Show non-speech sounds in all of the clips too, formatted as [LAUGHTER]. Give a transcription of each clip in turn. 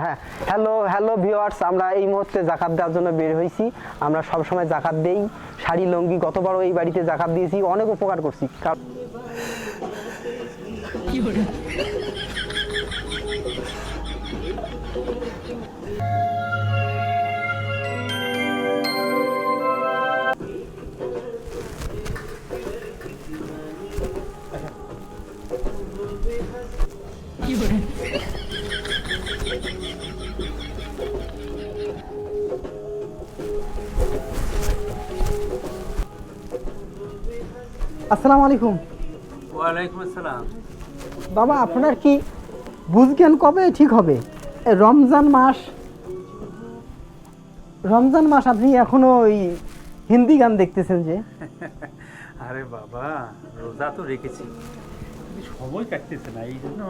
হ্যাঁ hello hello viewers আমরা এই মুহূর্তে জাকাত দেওয়ার জন্য বের হয়েছি আমরা সব সময় জাকাত দেই। শাড়ি, লঙ্গি গতবারও এই বাড়িতে জাকাত দিয়েছি, অনেক উপকার করছি। কারণ আসসালামু আলাইকুম। ওয়ালাইকুম আসসালাম। বাবা আপনার কি বুঝজ্ঞান কবে ঠিক হবে? রমজান মাস রমজান মাস আপনি এখনও ওই হিন্দি গান দেখতেছেন যে? [LAUGHS] আরে বাবা রোজা তো রেখেছি। সময় কাটতেছে না এই জন্য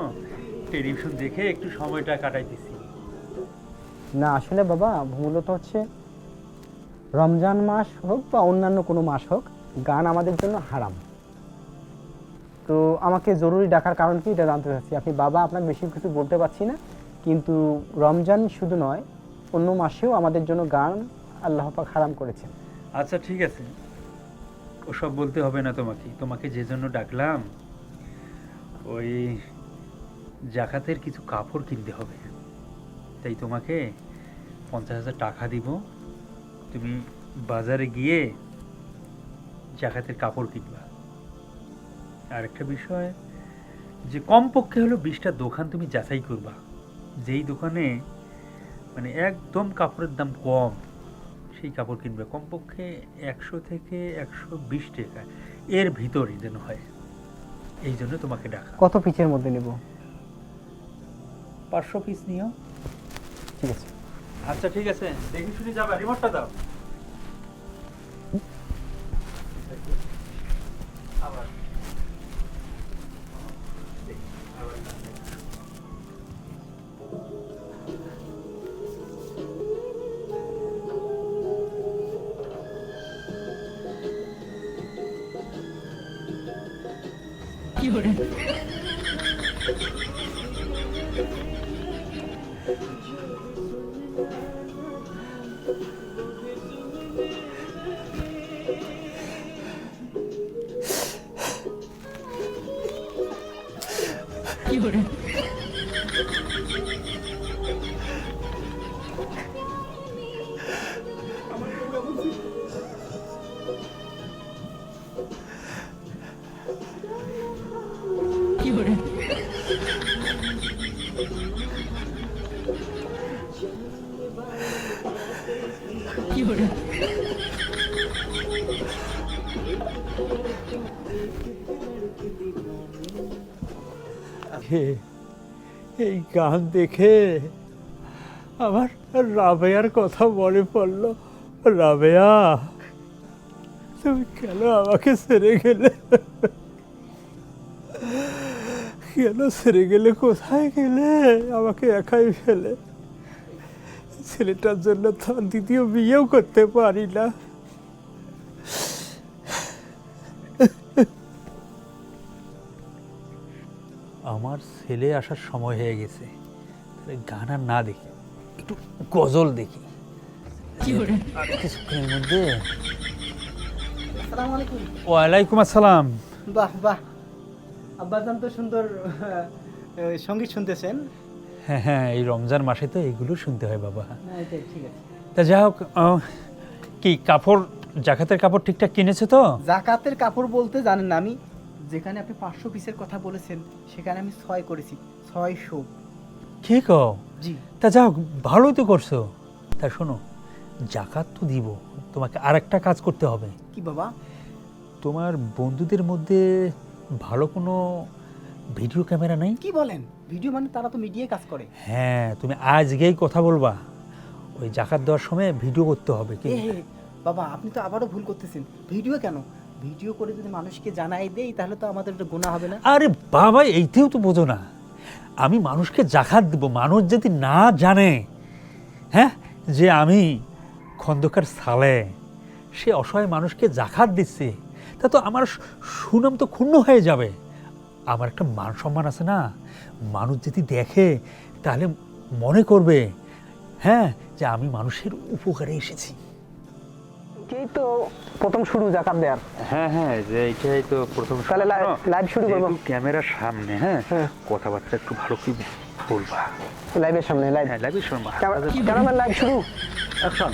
টেলিভিশন দেখে একটু সময়টা কাটাইতেছি। না আসলে বাবা মূলত হচ্ছে রমজান মাস হোক বা অন্যান্য কোনো মাস হোক গান আমাদের জন্য হারাম। তো আমাকে জরুরি ডাকার কারণ কি এটা জানতে চাচ্ছি। আপনি বাবা, আপনার বেশি কিছু বলতে পারছি না, কিন্তু রমজান শুধু নয়, অন্য মাসেও আমাদের জন্য গান আল্লাহ পাক হারাম করেছেন। আচ্ছা ঠিক আছে। ওসব বলতে হবে না তোমাকে। তোমাকে যে জন্য ডাকলাম, ওই জাকাতের কিছু কাপড় কিনতে হবে। তাই তোমাকে পঞ্চাশ হাজার টাকা দিব। তুমি বাজারে গিয়ে জাকাতের কাপড় কিনবা। আরেকটা বিষয় যে কমপক্ষে হলো বিশটা দোকান তুমি যাচাই করবা। যেই দোকানে মানে একদম কাপড়ের দাম কম সেই কাপড় কিনবে। কমপক্ষে একশো থেকে একশো বিশ টাকা এর ভিতরই যেন হয়। এই জন্য তোমাকে ডাকা। কত পিচের মধ্যে নেব? পাঁচশো পিস নিও। ঠিক আছে। আচ্ছা ঠিক আছে। দেখি শুনে যাবে। রিমোটটা দাও। 이人 해, 人. হে- এই গান দেখে আমার রাবেয়ার কথা মনে পড়ল। রাবেয়া, তুমি কেন আমাকে ছেড়ে গেলে? কেন ছেড়ে গেলে? কোথায় গেলে? আমাকে একাই ফেলে। ছেলেটার জন্য তো দ্বিতীয় বিয়েও করতে পারি না। আমার ছেলে আসার সময় হয়ে গেছে। তাহলে গান আর না দেখি একটু গজল দেখি। কিছুক্ষণের মধ্যে। ওয়ালাইকুম আসসালাম। বাহ বাহ। আব্বাজান তো সুন্দর সংগীত শুনতেছেন? হ্যাঁ হ্যাঁ এই রমজান মাসে তো এগুলো শুনতে হয় বাবা। তা যাই হোক আহ, কি কাপড় জাকাতের কাপড় ঠিকঠাক কিনেছে তো? জাকাতের কাপড় বলতে জানেন না আমি যেখানে আপনি পাঁচশো পিসের কথা বলেছেন সেখানে আমি ছয় করেছি ছয়শো। কি কও জি। তা যাও ভালোই তো করছ। তা শোনো জাকাত তো দিব তোমাকে আর একটা কাজ করতে হবে। কি বাবা? তোমার বন্ধুদের মধ্যে ভালো কোনো ভিডিও ক্যামেরা নেই? কি বলেন? ভিডিও মানে তারা তো মিডিয়ায় কাজ করে। হ্যাঁ তুমি আজকেই কথা বলবা। ওই জাকাত দেওয়ার সময় ভিডিও করতে হবে কি? বাবা আপনি তো আবারও ভুল করতেছেন। ভিডিও কেন? ভিডিও করে যদি মানুষকে জানাই দেই, তাহলে তো আমাদের একটা গুণা হবে না? আরে বাবা, এইতেও তো বোঝো না। আমি মানুষকে জাকাত দিব, মানুষ যদি না জানে হ্যাঁ যে আমি খন্দকার সালে, সে অসহায় মানুষকে জাকাত দিচ্ছে, তা তো আমার সুনাম তো ক্ষুণ্ণ হয়ে যাবে। আমার একটা মান সম্মান আছে না? মানুষ যদি দেখে, তাহলে মনে করবে হ্যাঁ যে আমি মানুষের উপকারে এসেছি। এই তো প্রথম শুরু জাকাত দেওয়ার হ্যাঁ হ্যাঁ যে এইটাই তো প্রথম তাহলে লাইভ শুরু করব। ক্যামেরার সামনে হ্যাঁ হ্যাঁ। কথাবার্তা একটু ভালো কি বলবা। লাইভের সামনে লাইভ হ্যাঁ লাইভে শর্মা ক্যামেরাম্যান লাইভ শুরু। অ্যাকশন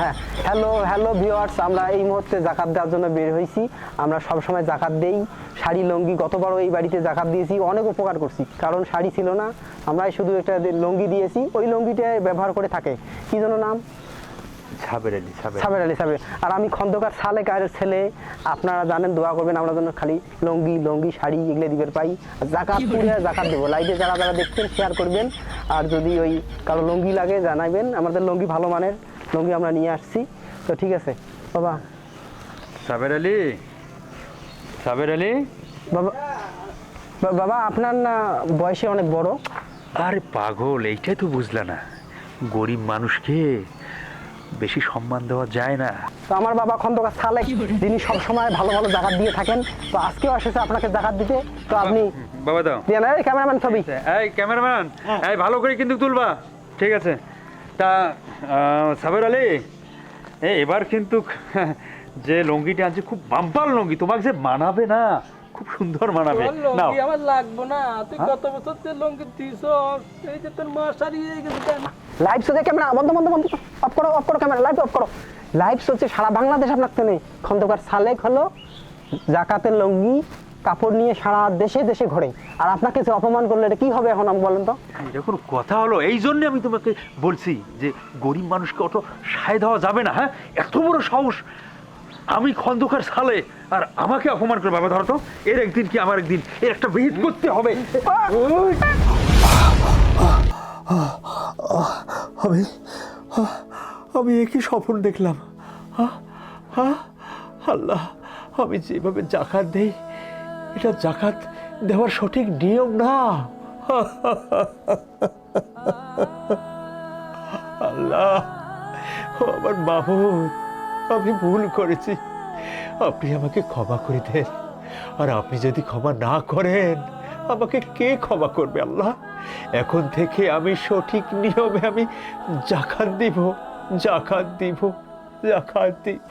হ্যাঁ হ্যালো হ্যালো ভিউয়ার্স আমরা এই মুহূর্তে জাকাত দেওয়ার জন্য বের হয়েছি আমরা সব সময় জাকাত দেই। শাড়ি লঙ্গি গতবারও এই বাড়িতে জাকাত দিয়েছি। অনেক উপকার করছি কারণ শাড়ি ছিল না। আমরা শুধু একটা লঙ্গি দিয়েছি। ওই লঙ্গিটা ব্যবহার করে থাকে। কি জন্য নাম? ছাবের আলী সাবের আলী। সাবের আর আমি খন্দকার সালেক আর ছেলে। আপনারা জানেন দোয়া করবেন আমরা জন্য খালি লঙ্গি লঙ্গি শাড়ি এগুলো দিবের পাই। আর জাকাত পুরে জাকাত দেবো। লাইভে যারা যারা দেখছেন শেয়ার করবেন। আর যদি ওই কারও লঙ্গি লাগে জানাবেন আমাদের লঙ্গি ভালো মানের লঙ্গি আমরা নিয়ে আসছি। তো ঠিক আছে। বাবা। সাবের আলী? সাবের আলী? বাবা বা- বাবা আপনার না বয়সে অনেক বড়? আরে পাগল এইটাই তো বুঝলা না। গরিব মানুষকে বেশি সম্মান দেওয়া যায় না। তো আমার বাবা খন্দকার সালেক যিনি সবসময় ভালো ভালো জাকাত দিয়ে থাকেন। তো আজকেও এসেছে আপনাকে জাকাত দিতে। তো আপনি বাবা দাও। দিয়ে নেন, এই ক্যামেরাম্যান ছবি। এই ক্যামেরাম্যান এই ভালো করে কিন্তু তুলবা। ঠিক আছে। তা সাবের আলী এই এবার কিন্তু [LAUGHS] যে লঙ্গিটা আছে খুব বাম্পার লঙ্গি। তোমাকে যে মানাবে না খুব সুন্দর মানাবে। নাও লঙ্গি আমার লাগবো না। তুই হ্যাঁ? গত বছর যে লঙ্গি দিছ এই যে তোর মাস হারিয়ে গেছে কেন? লাইভ চলছে ক্যামেরা বন্ধ বন্ধ বন্ধ অফ করো অফ করো ক্যামেরা লাইভ অফ করো। লাইভ চলছে সারা বাংলাদেশ আপনার তেনে খন্দকার সালেক হলো জাকাতের লঙ্গি কাপড় নিয়ে সারা দেশে দেশে ঘোরে। আর আপনাকে যে অপমান করলে এটা কি হবে এখন আমি বলেন তো? এটা কোনো কথা হলো এই জন্য আমি তোমাকে বলছি যে গরিব মানুষকে অত সায় দেওয়া যাবে না হ্যাঁ? এত বড় সাহস। আমি খন্দকার সালে আর আমাকে অপমান করে বাবা ধরো তো। এর একদিন কি আমার একদিন? এর একটা বিহিত করতে হবে! আমি আমি একই স্বপ্ন দেখলাম? আল্লাহ, আমি যেভাবে জাকাত দেই, এটা জাকাত দেওয়ার সঠিক নিয়ম না। আল্লাহ আমার মাহমুদ আমি ভুল করেছি। আপনি আমাকে ক্ষমা করে দেন। আর আপনি যদি ক্ষমা না করেন, আমাকে কে ক্ষমা করবে আল্লাহ? এখন থেকে আমি সঠিক নিয়মে আমি জাকাত দিব জাকাত দিব জাকাত দিব।